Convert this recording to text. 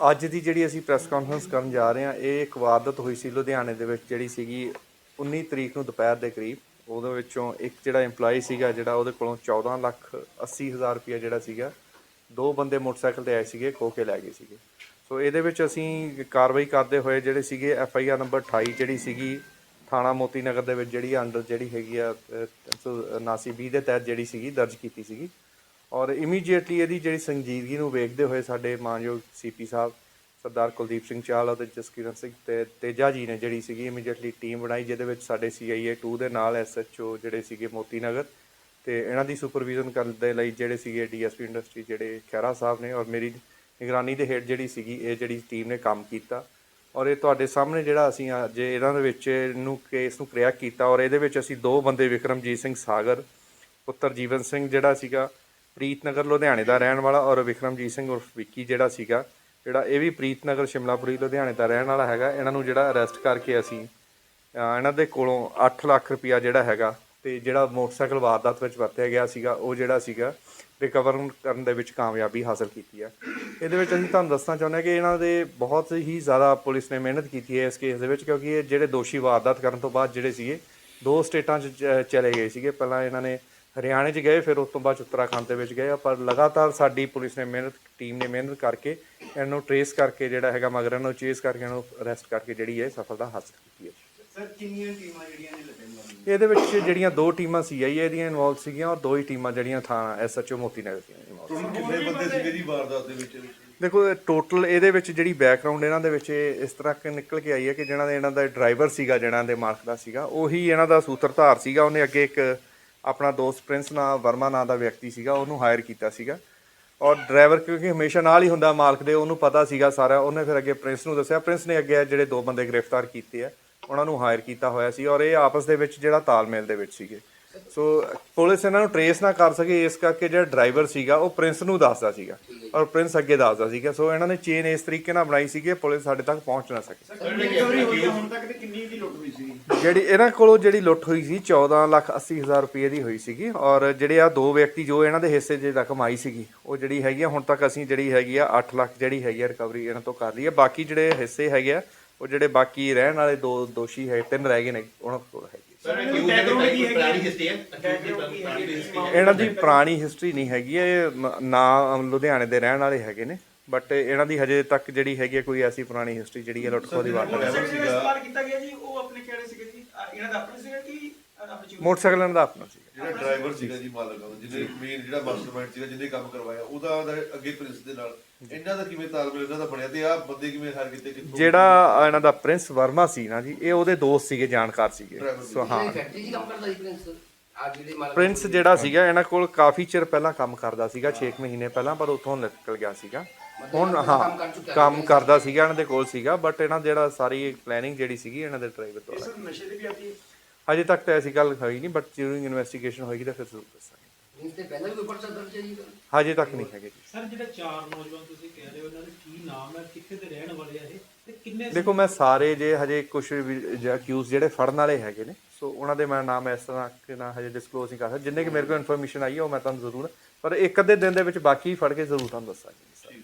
ਅੱਜ ਦੀ ਜਿਹੜੀ ਅਸੀਂ ਪ੍ਰੈਸ ਕਾਨਫਰੰਸ ਕਰਨ ਜਾ ਰਹੇ ਹਾਂ, ਇਹ ਇੱਕ ਵਾਰਦਾਤ ਹੋਈ ਸੀ ਲੁਧਿਆਣੇ ਦੇ ਵਿੱਚ, ਜਿਹੜੀ ਸੀਗੀ 19 ਤਰੀਕ ਨੂੰ ਦੁਪਹਿਰ ਦੇ ਕਰੀਬ। ਉਹਦੇ ਵਿੱਚੋਂ ਇੱਕ ਜਿਹੜਾ EMPLOYE ਸੀਗਾ, ਜਿਹੜਾ ਉਹਦੇ ਕੋਲੋਂ 14 ਲੱਖ 80 ਹਜ਼ਾਰ ਰੁਪਇਆ ਜਿਹੜਾ ਸੀਗਾ, ਦੋ ਬੰਦੇ ਮੋਟਰਸਾਈਕਲ ਤੇ ਆਏ ਸੀਗੇ ਖੋ ਕੇ ਲੈ ਗਏ ਸੀਗੇ। ਸੋ ਇਹਦੇ ਵਿੱਚ ਅਸੀਂ ਕਾਰਵਾਈ ਕਰਦੇ ਹੋਏ ਜਿਹੜੇ ਸੀਗੇ ਐਫ ਆਈ ਆਰ ਨੰਬਰ 28 ਜਿਹੜੀ ਸੀਗੀ, ਥਾਣਾ ਮੋਤੀ ਨਗਰ ਦੇ ਵਿੱਚ ਜਿਹੜੀ ਅੰਡਰ ਜਿਹੜੀ ਹੈਗੀ ਆ 379 ਬੀ ਦੇ ਤਹਿਤ ਜਿਹੜੀ ਸੀਗੀ, ਦਰਜ ਕੀਤੀ ਸੀਗੀ। ਔਰ ਇਮੀਡੀਏਟਲੀ ਇਹਦੀ ਜਿਹੜੀ ਸੰਜੀਦਗੀ ਨੂੰ ਵੇਖਦੇ ਹੋਏ ਸਾਡੇ ਮਾਨਯੋਗ ਸੀਪੀ ਸਾਹਿਬ, ਸਰਦਾਰ ਕੁਲਦੀਪ ਸਿੰਘ ਚਾਹਲ ਅਤੇ ਜਸਕਿਰਨ ਸਿੰਘ ਤੇ ਤੇਜਾ ਜੀ ਨੇ ਜਿਹੜੀ ਸੀਗੀ ਇਮੀਡੀਏਟਲੀ ਟੀਮ ਬਣਾਈ, ਜਿਹਦੇ ਵਿੱਚ ਸਾਡੇ ਸੀਆਈਏ 2 ਦੇ ਨਾਲ ਐਸਐਚਓ ਜਿਹੜੇ ਸੀਗੇ ਮੋਤੀ ਨਗਰ ਤੇ ਇਹਨਾਂ ਦੀ ਸੁਪਰਵਿਜ਼ਨ ਕਰਨ ਦੇ ਲਈ ਜਿਹੜੇ ਸੀਗੇ ਡੀਐਸਪੀ ਇੰਡਸਟਰੀ ਜਿਹੜੇ ਖਹਿਰਾ ਸਾਹਿਬ ਨੇ ਔਰ ਮੇਰੀ ਨਿਗਰਾਨੀ ਦੇ ਹੇਠ ਜਿਹੜੀ ਸੀਗੀ ਇਹ ਜਿਹੜੀ ਟੀਮ ਨੇ ਕੰਮ ਕੀਤਾ। ਔਰ ਇਹ ਤੁਹਾਡੇ ਸਾਹਮਣੇ ਜਿਹੜਾ ਅਸੀਂ ਅੱਜ ਇਹਨਾਂ ਦੇ ਵਿੱਚ ਇਹਨੂੰ ਕੇਸ ਨੂੰ ਕ੍ਰਿਆ ਕੀਤਾ ਔਰ ਇਹਦੇ ਵਿੱਚ ਅਸੀਂ ਦੋ ਬੰਦੇ, ਵਿਕਰਮਜੀਤ ਸਿੰਘ ਸਾਗਰ, ਪੁੱਤਰ ਜੀਵਨ ਸਿੰਘ ਜਿਹੜਾ ਸੀਗਾ ਪ੍ਰੀਤਨਗਰ, ਲੁਧਿਆਣੇ ਦਾ ਰਹਿਣ ਵਾਲਾ ਔਰ ਵਿਕਰਮਜੀਤ ਸਿੰਘ ਉਰਫ ਵਿੱਕੀ ਜਿਹੜਾ ਸੀਗਾ, ਜਿਹੜਾ ਇਹ ਵੀ ਪ੍ਰੀਤਨਗਰ, ਸ਼ਿਮਲਾਪੁਰੀ, ਲੁਧਿਆਣੇ ਦਾ ਰਹਿਣ ਵਾਲਾ ਹੈਗਾ, ਇਹਨਾਂ ਨੂੰ ਜਿਹੜਾ ਅਰੈਸਟ ਕਰਕੇ ਅਸੀਂ ਇਹਨਾਂ ਦੇ ਕੋਲੋਂ 8 ਲੱਖ ਰੁਪਇਆ ਜਿਹੜਾ ਹੈਗਾ ਤੇ ਜਿਹੜਾ ਮੋਟਰਸਾਈਕਲ ਵਾਰਦਾਤ ਵਿੱਚ ਵਰਤਿਆ ਗਿਆ ਸੀਗਾ, ਉਹ ਜਿਹੜਾ ਸੀਗਾ ਰਿਕਵਰ ਕਰਨ ਦੇ ਵਿੱਚ ਕਾਮਯਾਬੀ ਹਾਸਲ ਕੀਤੀ ਹੈ। ਇਹਦੇ ਵਿੱਚ ਅਸੀਂ ਤੁਹਾਨੂੰ ਦੱਸਣਾ ਚਾਹੁੰਦੇ ਹਾਂ ਕਿ ਇਹਨਾਂ ਦੇ ਬਹੁਤ ਹੀ ਜ਼ਿਆਦਾ ਪੁਲਿਸ ਨੇ ਮਿਹਨਤ ਕੀਤੀ ਹੈ ਇਸ ਕੇਸ ਦੇ ਵਿੱਚ, ਕਿਉਂਕਿ ਇਹ ਜਿਹੜੇ ਦੋਸ਼ੀ ਵਾਰਦਾਤ ਕਰਨ ਤੋਂ ਬਾਅਦ ਜਿਹੜੇ ਸੀਗੇ, ਦੋ ਸਟੇਟਾਂ 'ਚ ਚ- ਚਲੇ ਗਏ ਸੀਗੇ। ਪਹਿਲਾਂ ਇਹਨਾਂ ਨੇ ਹਰਿਆਣੇ 'ਚ ਗਏ ਫਿਰ ਉਸ ਤੋਂ ਬਾਅਦ ਉੱਤਰਾਖੰਡ ਦੇ ਵਿੱਚ ਗਏ ਆ, ਪਰ ਲਗਾਤਾਰ ਸਾਡੀ ਪੁਲਿਸ ਨੇ ਮਿਹਨਤ ਟੀਮ ਨੇ ਮਿਹਨਤ ਕਰਕੇ ਇਹਨਾਂ ਟਰੇਸ ਕਰਕੇ ਜਿਹੜਾ ਹੈਗਾ ਮਗਰ ਇਹਨਾਂ ਨੂੰ ਚੇਸ ਕਰਕੇ ਇਹਨਾਂ ਅਰੈਸਟ ਕਰਕੇ ਜਿਹੜੀ ਹੈ ਸਫਲਤਾ ਹਾਸਲ ਕੀਤੀ ਹੈ। ਸਰ ਕਿੰਨੀਆਂ ਟੀਮਾਂ ਜਿਹੜੀਆਂ ਨੇ ਲੱਗੇ ਇਹਦੇ ਵਿੱਚ ਜਿਹੜੀਆਂ ਦੋ ਟੀਮਾਂ ਸੀਆਈਏ ਦੀਆਂ ਇਨਵੋਲਵ ਸੀਗੀਆਂ ਔਰ ਦੋ ਹੀ ਟੀਮਾਂ ਜਿਹੜੀਆਂ ਥਾਂ ਐਸਐਚਓ ਮੋਤੀ ਨਗਰ ਦੀਆਂ ਟੋਟਲ ਕਿੰਨੇ ਬੰਦੇ ਸੀਗੇ ਜੀ ਵਾਰਦਾਤ ਦੇ ਵਿੱਚ? ਦੇਖੋ ਟੋਟਲ ਇਹਦੇ ਵਿੱਚ ਜਿਹੜੀ ਬੈਕਗ੍ਰਾਉਂਡ ਇਹਨਾਂ ਦੇ ਵਿੱਚ ਇਹ ਇਸ ਤਰ੍ਹਾਂ ਕਿ ਨਿਕਲ ਕੇ ਆਈ ਹੈ ਕਿ ਜਿਹਨਾਂ ਦੇ ਇਹਨਾਂ ਦਾ ਡਰਾਈਵਰ ਸੀਗਾ ਜਿਹਨਾਂ ਦੇ ਮਾਲਕ ਦਾ ਸੀਗਾ ਉਹੀ ਇਹਨਾਂ ਦਾ ਸੂਤਰਧਾਰ ਸੀਗਾ। ਉਹਨੇ ਅੱਗੇ ਇੱਕ ਆਪਣਾ ਦੋਸਤ ਪ੍ਰਿੰਸ ਨਾਂ, ਵਰਮਾ ਨਾਂ ਦਾ ਵਿਅਕਤੀ ਸੀਗਾ, ਉਹਨੂੰ ਹਾਇਰ ਕੀਤਾ ਸੀਗਾ। ਔਰ ਡਰਾਈਵਰ ਕਿਉਂਕਿ ਹਮੇਸ਼ਾ ਨਾਲ ਹੀ ਹੁੰਦਾ ਮਾਲਕ ਦੇ, ਉਹਨੂੰ ਪਤਾ ਸੀਗਾ ਸਾਰਾ। ਉਹਨੇ ਫਿਰ ਅੱਗੇ ਪ੍ਰਿੰਸ ਨੂੰ ਦੱਸਿਆ। ਪ੍ਰਿੰਸ ਨੇ ਅੱਗੇ ਜਿਹੜੇ ਦੋ ਬੰਦੇ ਗ੍ਰਿਫਤਾਰ ਕੀਤੇ ਆ, ਉਹਨਾਂ ਨੂੰ ਹਾਇਰ ਕੀਤਾ ਹੋਇਆ ਸੀ। ਔਰ ਇਹ ਆਪਸ ਦੇ ਵਿੱਚ ਜਿਹੜਾ ਤਾਲਮੇਲ ਦੇ ਵਿੱਚ ਸੀਗੇ। ਸੋ ਪੁਲਿਸ ਇਹਨਾਂ ਨੂੰ ਟਰੇਸ ਨਾ ਕਰ ਸਕੇ ਇਸ ਕਰਕੇ ਜਿਹੜਾ ਡਰਾਈਵਰ ਸੀਗਾ ਉਹ ਪ੍ਰਿੰਸ ਨੂੰ ਦੱਸਦਾ ਸੀਗਾ ਔਰ ਪ੍ਰਿੰਸ ਅੱਗੇ ਦੱਸਦਾ ਸੀਗਾ। ਸੋ ਇਹਨਾਂ ਨੇ ਚੇਨ ਇਸ ਤਰੀਕੇ ਨਾਲ ਬਣਾਈ ਸੀ ਕਿ ਪੁਲਿਸ ਸਾਡੇ ਤੱਕ ਪਹੁੰਚ ਨਾ ਸਕੇ। ਸਰ ਰਿਕਵਰੀ ਹੋਈ ਹੈ? ਹੁਣ ਤੱਕ ਤੇ ਕਿੰਨੀ ਦੀ ਲੁੱਟ ਹੋਈ ਸੀ ਜਿਹੜੀ ਇਹਨਾਂ ਕੋਲੋਂ ਜਿਹੜੀ ਲੁੱਟ ਹੋਈ ਸੀ 14 ਲੱਖ 80 ਹਜ਼ਾਰ ਰੁਪਏ ਦੀ ਹੋਈ ਸੀਗੀ ਔਰ ਜਿਹੜੇ ਆ ਦੋ ਵਿਅਕਤੀ ਜੋ ਇਹਨਾਂ ਦੇ ਹਿੱਸੇ 'ਚ ਰਕਮ ਆਈ ਸੀਗੀ ਉਹ ਜਿਹੜੀ ਹੈਗੀ ਆ ਹੁਣ ਤੱਕ ਅਸੀਂ ਜਿਹੜੀ ਹੈਗੀ ਆ 8 ਲੱਖ ਜਿਹੜੀ ਹੈਗੀ ਆ ਰਿਕਵਰੀ ਇਹਨਾਂ ਤੋਂ ਕਰ ਲਈ ਹੈ ਬਾਕੀ ਜਿਹੜੇ ਹਿੱਸੇ ਹੈਗੇ ਆ ਉਹ ਜਿਹੜੇ ਬਾਕੀ ਰਹਿਣ ਵਾਲੇ ਦੋ ਦੋਸ਼ੀ ਹੈ ਤਿੰਨ ਰਹਿ ਗਏ ਨੇ ਉਹਨਾਂ ਕੋਲ ਹੈਗੀ ਸਰ ਪੁਰਾਣੀ ਹਿਸਟਰੀ ਹੈ? ਇਹਨਾਂ ਦੀ ਪੁਰਾਣੀ ਹਿਸਟਰੀ ਨਹੀਂ ਹੈਗੀ ਇਹ ਮ- ਨਾ ਲੁਧਿਆਣੇ ਦੇ ਰਹਿਣ ਵਾਲੇ ਹੈਗੇ ਨੇ ਬਟ ਇਹਨਾਂ ਦੀ ਹਜੇ ਤੱਕ ਜਿਹੜੀ ਹੈਗੀ ਆ ਕੋਈ ਐਸੀ ਪੁਰਾਣੀ ਹਿਸਟਰੀ ਜਿਹੜੀ ਹੈ ਲੁੱਟ ਖੋਹ ਦੀ ਹੈ। ਮੋਟਰਸਾਈਕਲ ਦਾ ਇਸਤੇਮਾਲ ਕੀਤਾ ਗਿਆ ਜੀ ਉਹ ਆਪਣੇ ਕਿਹੜੇ ਸੀਗੇ ਜੀ? ਅ, ਇਹਨਾਂ ਦਾ ਆਪਣੇ ਸੀਗਾ ਕਿ ਆਪਣੇ ਚੋਰੀ ਮੋਟਰਸਾਈਕਲ ਇਹਨਾਂ ਦਾ ਆਪਣਾ ਸੀ। ਜਿਹੜਾ ਡਰਾਈਵਰ ਸੀਗਾ ਜੀ ਮਾਲਕ ਦਾ ਜਿਹਨੇ ਮੇਨ ਜਿਹੜਾ ਮਾਸਟਰਮਾਈਂਡ ਸੀਗਾ ਜਿਹਨੇ ਕੰਮ ਕਰਵਾਇਆ ਉਹਦਾ ਉਹਦਾ ਅੱਗੇ ਪ੍ਰਿੰਸ ਦੇ ਨਾਲ। ਇਹਨਾਂ ਦਾ ਕਿਵੇਂ ਤਾਲਮੇਲ ਇਹਨਾਂ ਦਾ ਬਣਿਆ ਤੇ ਆਹ ਬੰਦੇ ਕਿਵੇਂ ਹਾਰ ਕੀਤੇ ਕਿੱਥੋਂ ਜਿਹੜਾ ਇਹਨਾਂ ਦਾ ਪ੍ਰਿੰਸ ਵਰਮਾ ਸੀ ਨਾ ਜੀ ਇਹ ਉਹਦੇ ਦੋਸਤ ਸੀਗੇ ਜਾਣਕਾਰ ਸੀਗੇ। ਸੋ ਹਾਂ। ਫੈਕਟਰੀ ਜੀ ਕੰਮ ਕਰਦਾ ਜੀ ਪ੍ਰਿੰਸ ਆ ਜਿਹੜੇ ਮਾਲਕ ਪ੍ਰਿੰਸ ਜਿਹੜਾ ਸੀਗਾ ਇਹਨਾਂ ਕੋਲ ਕਾਫੀ ਚਿਰ ਪਹਿਲਾਂ ਕੰਮ ਕਰਦਾ ਸੀਗਾ 6 ਮਹੀਨੇ ਪਹਿਲਾਂ ਪਰ ਉੱਥੋਂ ਨਿਕਲ ਗਿਆ ਸੀਗਾ। ਹੁਣ ਹਾਂ ਕੰਮ ਕਰਦਾ ਸੀਗਾ ਇਹਨਾਂ ਦੇ ਕੋਲ ਸੀਗਾ ਬਟ ਇਹਨਾਂ ਜਿਹੜਾ ਸਾਰੀ ਪਲੈਨਿੰਗ ਜਿਹੜੀ ਸੀਗੀ ਇਹਨਾਂ ਦੇ ਡਰਾਈਵਰ ਦੁਆਰਾ। ਸਰ ਨਸ਼ੇ ਦੇ ਵੀ ਆਦੀ ਹਜੇ ਤੱਕ ਤਾਂ ਐਸੀ ਗੱਲ ਹੋਈ ਨਹੀਂ ਬਟ ਡਿਊਰਿੰਗ ਇਨਵੈਸਟੀਗੇਸ਼ਨ ਹੋਏਗੀ ਤਾਂ ਫਿਰ ਜ਼ਰੂਰ ਦੱਸਾਂਗੇ। ਪ੍ਰਿੰਸ ਤੇ ਪਹਿਲਾਂ ਵੀ ਕੋਈ ਪਰਚਾ ਦਰਜ ਹੈ ਜੀ ਹਜੇ ਤੱਕ ਨਹੀਂ ਹੈਗੇ ਜੀ। ਸਰ ਜਿਹੜੇ ਚਾਰ ਨੌਜਵਾਨ ਤੁਸੀਂ ਕਹਿ ਰਹੇ ਹੋ ਇਹਨਾਂ ਦੇ ਕੀ ਨਾਮ ਹੈ ਕਿੱਥੇ ਦੇ ਰਹਿਣ ਵਾਲੇ ਆ ਇਹ ਤੇ ਕਿੰਨੇ ਦੇਖੋ ਮੈਂ ਸਾਰੇ ਜੇ ਹਜੇ ਕੁਝ ਅਕਿਊਜ਼ ਜਿਹੜੇ ਫੜਨ ਵਾਲੇ ਹੈਗੇ ਨੇ ਸੋ ਉਹਨਾਂ ਦੇ ਮੈਂ ਨਾਮ ਇਸ ਤਰ੍ਹਾਂ ਕਿ ਨਾ ਹਜੇ ਡਿਸਕਲੋਜ਼ ਨਹੀਂ ਕਰ ਸਕਦਾ। ਜਿੰਨੇ ਕਿ ਮੇਰੇ ਕੋਲ ਇਨਫੋਰਮੇਸ਼ਨ ਆਈ ਹੈ ਉਹ ਮੈਂ ਤੁਹਾਨੂੰ ਜ਼ਰੂਰ ਪਰ ਇੱਕ ਅੱਧੇ ਦਿਨ ਦੇ ਵਿੱਚ ਬਾਕੀ ਫੜ ਕੇ ਜ਼ਰੂਰ ਤੁਹਾਨੂੰ ਦੱਸਾਂਗੇ